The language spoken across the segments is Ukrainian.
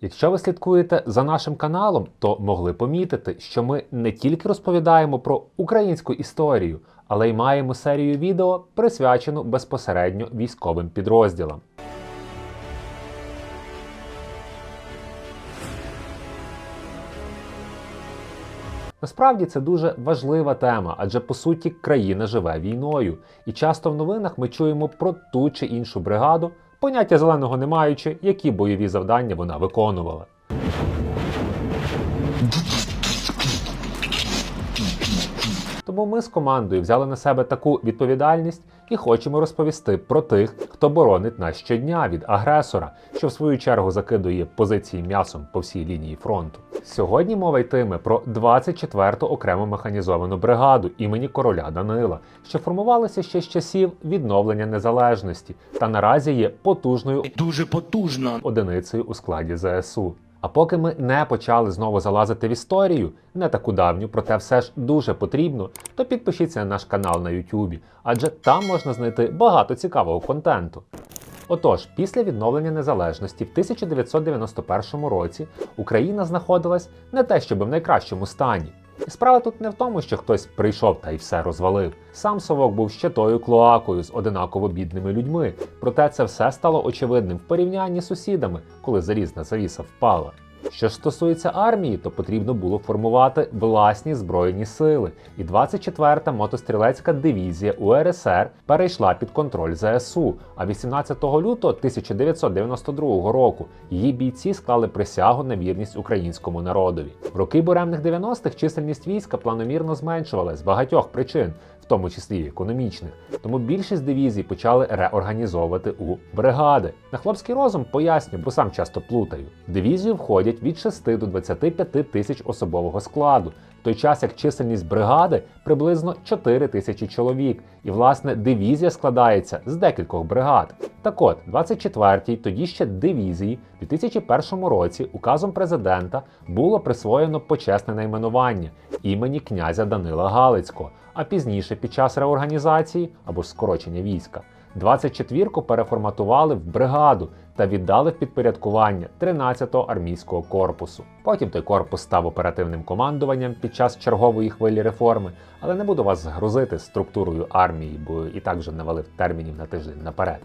Якщо ви слідкуєте за нашим каналом, то могли помітити, що ми не тільки розповідаємо про українську історію, але й маємо серію відео, присвячену безпосередньо військовим підрозділам. Насправді це дуже важлива тема, адже по суті країна живе війною, і часто в новинах ми чуємо про ту чи іншу бригаду, поняття зеленого не маючи, які бойові завдання вона виконувала. Тому ми з командою взяли на себе таку відповідальність і хочемо розповісти про тих, хто боронить нас щодня від агресора, що в свою чергу закидує позиції м'ясом по всій лінії фронту. Сьогодні мова йтиме про 24-ту окрему механізовану бригаду імені короля Данила, що формувалася ще з часів відновлення незалежності, та наразі є потужною Дуже потужно. одиницею у складі ЗСУ. А поки ми не почали знову залазити в історію, не таку давню, проте все ж дуже потрібно, то підпишіться на наш канал на YouTube, адже там можна знайти багато цікавого контенту. Отож, після відновлення незалежності в 1991 році Україна знаходилась не те, щоб в найкращому стані. І справа тут не в тому, що хтось прийшов та й все розвалив. Сам совок був ще тою клоакою з одинаково бідними людьми. Проте це все стало очевидним в порівнянні з сусідами, коли залізна завіса впала. Що ж стосується армії, то потрібно було формувати власні збройні сили, і 24-та мотострілецька дивізія УРСР перейшла під контроль ЗСУ. А 18 лютого 1992 року її бійці склали присягу на вірність українському народові. В роки буремних 90-х чисельність війська планомірно зменшувалась з багатьох причин, тому числі й економічних. Тому більшість дивізій почали реорганізовувати у бригади. На хлопський розум поясню, бо сам часто плутаю. В дивізію входять від 6 до 25 тисяч особового складу, в той час як чисельність бригади приблизно 4 тисячі чоловік. І власне дивізія складається з декількох бригад. Так от, 24-й, тоді ще дивізії, в 2001 році указом президента було присвоєно почесне найменування імені князя Данила Галицького, а пізніше під час реорганізації або скорочення війська 24-ку переформатували в бригаду та віддали в підпорядкування 13-го армійського корпусу. Потім той корпус став оперативним командуванням під час чергової хвилі реформи, але не буду вас грузити структурою армії, бо і так вже навалив термінів на тиждень наперед.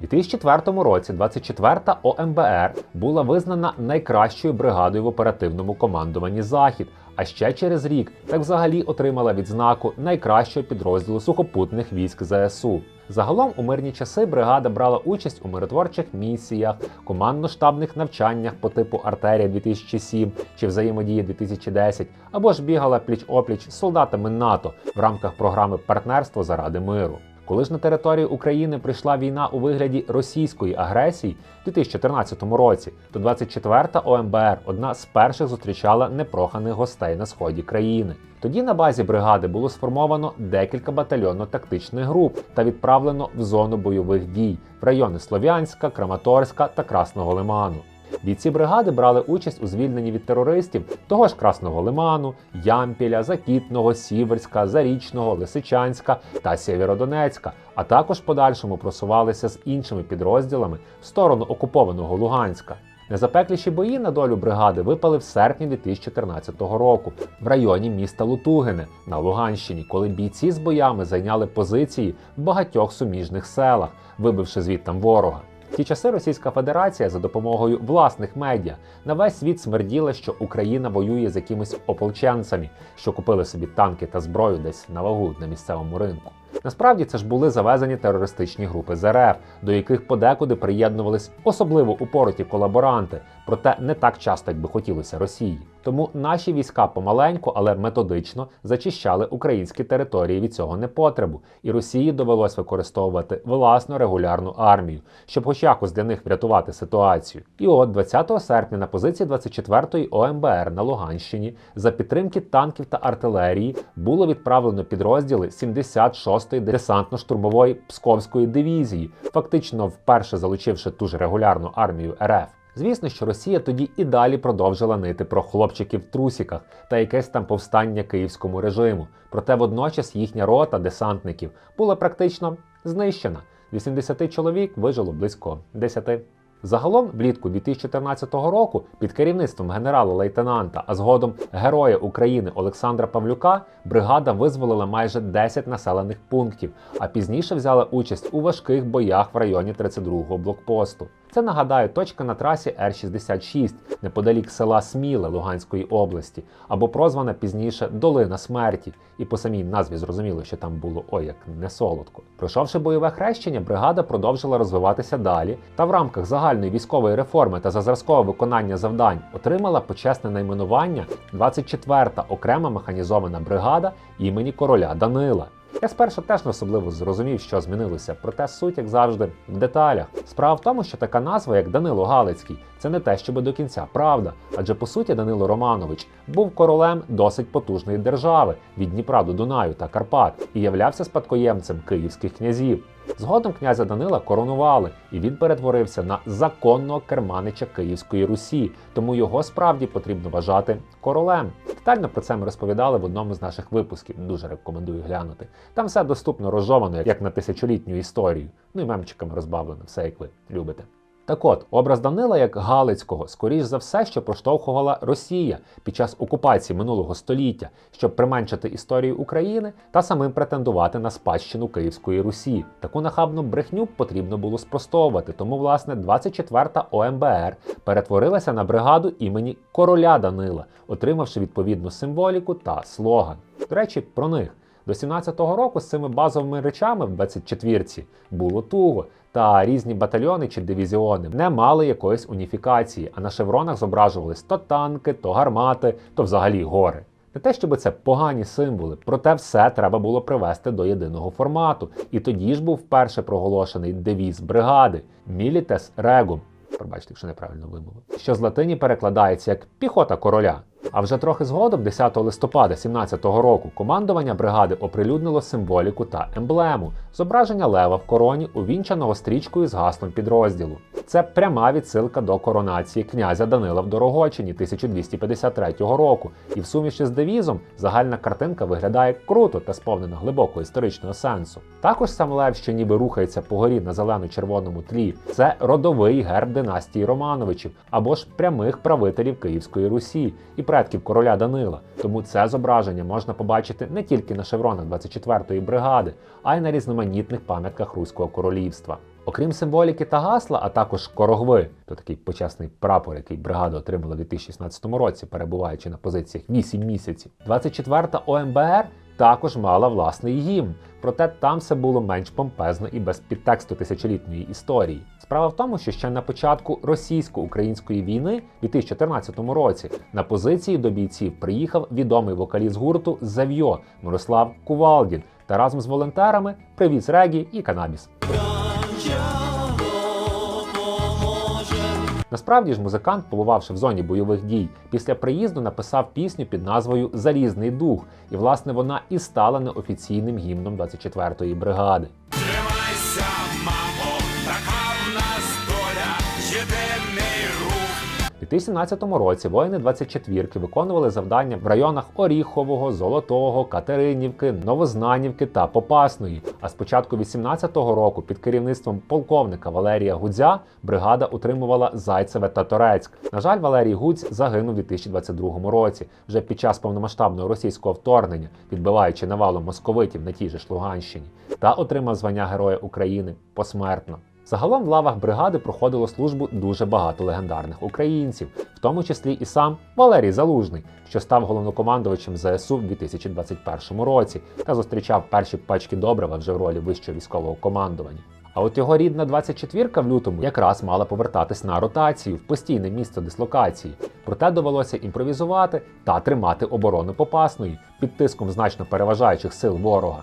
У 2004 році 24-та ОМБР була визнана найкращою бригадою в оперативному командуванні Захід. А ще через рік так взагалі отримала відзнаку найкращого підрозділу сухопутних військ ЗСУ. Загалом у мирні часи бригада брала участь у миротворчих місіях, командно-штабних навчаннях по типу Артерія 2007 чи взаємодія 2010, або ж бігала пліч-опліч з солдатами НАТО в рамках програми Партнерство заради миру. Коли ж на територію України прийшла війна у вигляді російської агресії в 2014 році, то 24-та ОМБР одна з перших зустрічала непроханих гостей на сході країни. Тоді на базі бригади було сформовано декілька батальйонно-тактичних груп та відправлено в зону бойових дій в райони Слов'янська, Краматорська та Красного Лиману. Бійці бригади брали участь у звільненні від терористів того ж Красного Лиману, Ямпіля, Закітного, Сіверська, Зарічного, Лисичанська та Сєвєродонецька, а також подальшому просувалися з іншими підрозділами в сторону окупованого Луганська. Незапекліші бої на долю бригади випали в серпні 2014 року в районі міста Лутугине на Луганщині, коли бійці з боями зайняли позиції в багатьох суміжних селах, вибивши звідтам ворога. В ті часи Російська Федерація за допомогою власних медіа на весь світ смерділа, що Україна воює з якимись ополченцями, що купили собі танки та зброю десь на вагу на місцевому ринку. Насправді це ж були завезені терористичні групи з РФ, до яких подекуди приєднувались особливо упороті колаборанти, проте не так часто, як би хотілося Росії. Тому наші війська помаленьку, але методично зачищали українські території від цього непотребу, і Росії довелось використовувати власну регулярну армію, щоб хоч якось для них врятувати ситуацію. І от 20 серпня на позиції 24-ї ОМБР на Луганщині за підтримки танків та артилерії було відправлено підрозділи 76-ї десантно-штурмової Псковської дивізії, фактично вперше залучивши ту ж регулярну армію РФ. Звісно, що Росія тоді і далі продовжила нити про хлопчиків в трусіках та якесь там повстання київському режиму. Проте водночас їхня рота десантників була практично знищена. 80 чоловік вижило близько 10. Загалом, влітку 2014 року, під керівництвом генерала-лейтенанта, а згодом Героя України Олександра Павлюка, бригада визволила майже 10 населених пунктів, а пізніше взяла участь у важких боях в районі 32-го блокпосту. Це нагадаю точка на трасі Р-66 неподалік села Сміле Луганської області, або прозвана пізніше Долина смерті. І по самій назві зрозуміло, що там було ой як не солодко. Пройшовши бойове хрещення, бригада продовжила розвиватися далі та в рамках загальної військової реформи та за зразкове виконання завдань отримала почесне найменування 24-та окрема механізована бригада імені короля Данила. Я спершу теж не особливо зрозумів, що змінилося, проте суть, як завжди, в деталях. Справа в тому, що така назва, як Данило Галицький, це не те, щоб до кінця правда. Адже по суті Данило Романович був королем досить потужної держави від Дніпра до Дунаю та Карпат і являвся спадкоємцем київських князів. Згодом князя Данила коронували, і він перетворився на законного керманича Київської Русі, тому його справді потрібно вважати королем. Детально про це ми розповідали в одному з наших випусків. Дуже рекомендую глянути. Там все доступно розжовано, як на тисячолітню історію. Ну і мемчиками розбавлено, все як ви любите. Так от, образ Данила як Галицького, скоріш за все, що проштовхувала Росія під час окупації минулого століття, щоб применшити історію України та самим претендувати на спадщину Київської Русі. Таку нахабну брехню потрібно було спростовувати, тому, власне, 24-та ОМБР перетворилася на бригаду імені короля Данила, отримавши відповідну символіку та слоган. До речі, про них. До 17-го року з цими базовими речами в 24-ці було туго, та різні батальйони чи дивізіони не мали якоїсь уніфікації, а на шевронах зображувались то танки, то гармати, то взагалі гори. Не те, щоб це погані символи, проте все треба було привести до єдиного формату. І тоді ж був вперше проголошений девіз бригади Milites Regum. Пробачте, якщо неправильно вимовив, що з латині перекладається як піхота короля. А вже трохи згодом, 10 листопада 17-го року, командування бригади оприлюднило символіку та емблему зображення лева в короні, увінчаного стрічкою з гаслом підрозділу. Це пряма відсилка до коронації князя Данила в Дорогочині 1253 року. І в суміші з девізом загальна картинка виглядає круто та сповнена глибокого історичного сенсу. Також сам лев, що ніби рухається по горі на зелено-червоному тлі, це родовий герб династії Романовичів або ж прямих правителів Київської Русі і предків короля Данила. Тому це зображення можна побачити не тільки на шевронах 24-ї бригади, а й на різноманітних пам'ятках Руського королівства. Окрім символіки та гасла, а також корогви, то такий почесний прапор, який бригада отримала у 2016 році, перебуваючи на позиціях 8 місяців. 24-та ОМБР також мала власний гімн, проте там все було менш помпезно і без підтексту тисячолітньої історії. Справа в тому, що ще на початку російсько-української війни, у 2014 році, на позиції до бійців приїхав відомий вокаліст гурту Зав'йо Мирослав Кувалдін та разом з волонтерами привіз регі і канабіс. Насправді ж музикант, побувавши в зоні бойових дій, після приїзду написав пісню під назвою Залізний дух, і власне вона і стала неофіційним гімном 24-ї бригади. 2017 році воїни 24-ки виконували завдання в районах Оріхового, Золотого, Катеринівки, Новознанівки та Попасної. А з початку 18-го року під керівництвом полковника Валерія Гудзя бригада утримувала Зайцеве та Торецьк. На жаль, Валерій Гудзь загинув у 2022 році, вже під час повномасштабного російського вторгнення, відбиваючи навалу московитів на тій же ж Луганщині, та отримав звання Героя України посмертно. Загалом в лавах бригади проходило службу дуже багато легендарних українців, в тому числі і сам Валерій Залужний, що став головнокомандувачем ЗСУ в 2021 році та зустрічав перші пачки добрива вже в ролі вищого військового командування. А от його рідна 24-ка в лютому якраз мала повертатись на ротацію в постійне місце дислокації. Проте довелося імпровізувати та тримати оборону Попасної під тиском значно переважаючих сил ворога.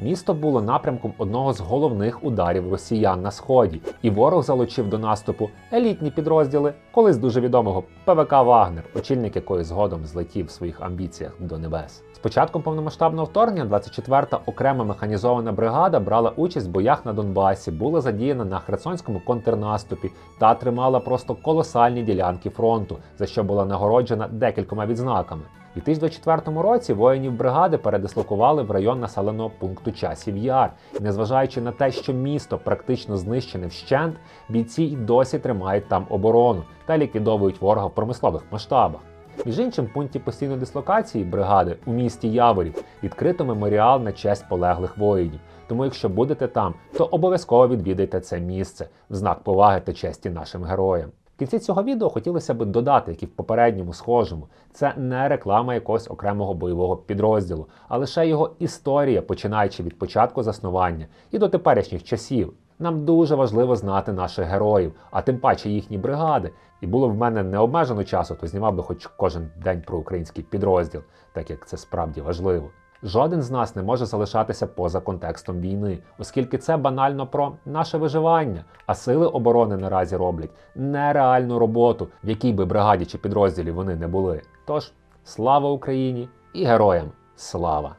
Місто було напрямком одного з головних ударів росіян на сході, і ворог залучив до наступу елітні підрозділи колись дуже відомого ПВК Вагнер, очільник якої згодом злетів в своїх амбіціях до небес. З початком повномасштабного вторгнення 24-та окрема механізована бригада брала участь в боях на Донбасі, була задіяна на Херсонському контрнаступі та тримала просто колосальні ділянки фронту, за що була нагороджена декількома відзнаками. У 2024 році воїнів бригади передислокували в район населеного пункту Часів Яр. І незважаючи на те, що місто практично знищене вщент, бійці й досі тримають там оборону та ліквідовують ворога в промислових масштабах. Між іншим, в пункті постійної дислокації бригади у місті Яворів відкрито меморіал на честь полеглих воїнів. Тому, якщо будете там, то обов'язково відвідайте це місце в знак поваги та честі нашим героям. Кінці цього відео хотілося б додати, як і в попередньому схожому, це не реклама якогось окремого бойового підрозділу, а лише його історія, починаючи від початку заснування і до теперішніх часів. Нам дуже важливо знати наших героїв, а тим паче їхні бригади. І було в мене не обмежено часу, то знімав би хоч кожен день про український підрозділ, так як це справді важливо. Жоден з нас не може залишатися поза контекстом війни, оскільки це банально про наше виживання. А сили оборони наразі роблять нереальну роботу, в якій би бригаді чи підрозділі вони не були. Тож слава Україні і героям слава!